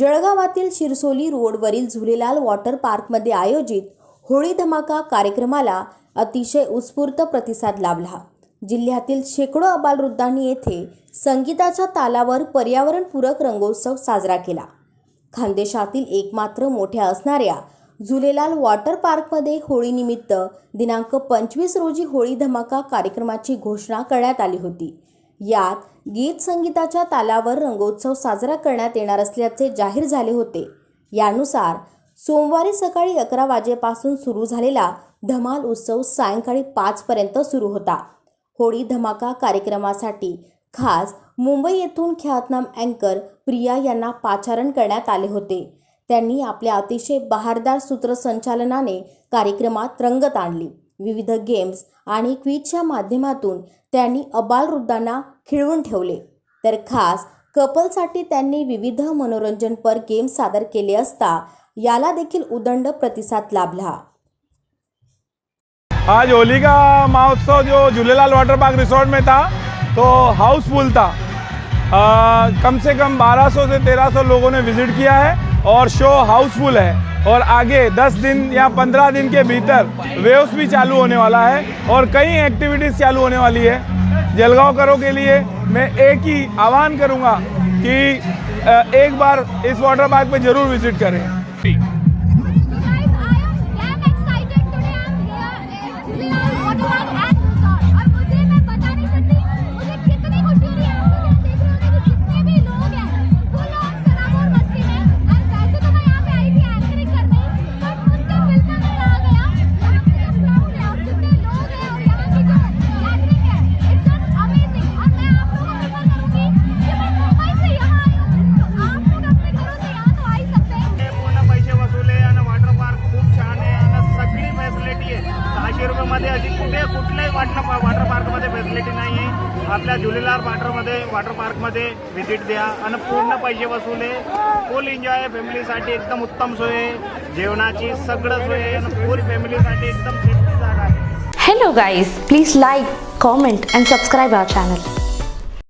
जळगावातील शिरसोली रोडवरील झुलेलाल वॉटर पार्कमध्ये आयोजित होळी धमाका कार्यक्रमाला अतिशय उत्स्फूर्त प्रतिसाद लाभला. जिल्ह्यातील शेकडो अबालवृद्धांनी येथे संगीताच्या तालावर पर्यावरणपूरक रंगोत्सव साजरा केला. खानदेशातील एकमात्र मोठ्या असणाऱ्या झुलेलाल वॉटर पार्कमध्ये होळीनिमित्त दिनांक पंचवीस रोजी होळी धमाका कार्यक्रमाची घोषणा करण्यात आली होती. यात गीत संगीताच्या तालावर रंगोत्सव साजरा करण्यात येणार असल्याचे जाहीर झाले होते. यानुसार सोमवारी सकाळी अकरा वाजेपासून सुरू झालेला धमाल उत्सव सायंकाळी पाचपर्यंत सुरू होता. होळी धमाका कार्यक्रमासाठी खास मुंबई येथून ख्यातनाम अँकर प्रिया यांना पाचारण करण्यात आले होते. त्यांनी आपल्या अतिशय बहारदार सूत्रसंचालनाने कार्यक्रमात रंगत आणली. विविध गेम्स आणि क्विजच्या माध्यमातून त्यांनी अबालवृद्धांना खिळवून ठेवले. तर खास कपलसाठी त्यांनी विविध मनोरंजनपर गेम्स सादर केले असता याला देखील उदंड प्रतिसाद लाभला. आज होली का महोत्सव जो झूलेलाल वाटर पार्क रिसोर्ट में था तो हाउसफुल था। आ, कम से कम 1200 से 1300 लोगों ने विजिट किया है। और शो हाउसफुल है। और आगे 10 दिन या 15 दिन के भीतर वेव्स भी चालू होने वाला है और कई एक्टिविटीज़ चालू होने वाली है। जलगांव जलगांवकरों के लिए मैं एक ही आह्वान करूँगा कि एक बार इस वाटर पार्क में ज़रूर विज़िट करें। वाटलं वॉटर पार्कमध्ये फॅसिलिटी नाही आहे आपल्या झुलेलाल वॉटरमध्ये वॉटर पार्कमध्ये व्हिजिट द्या. आणि पूर्ण पैसे वसूल फुल एन्जॉय फॅमिलीसाठी एकदम उत्तम सोय आहे. जेवणाची सगळं सोय आहे. आणि फुल फॅमिलीसाठी एकदम सेफ्टी जागा आहे. Hello guys please like comment and subscribe our channel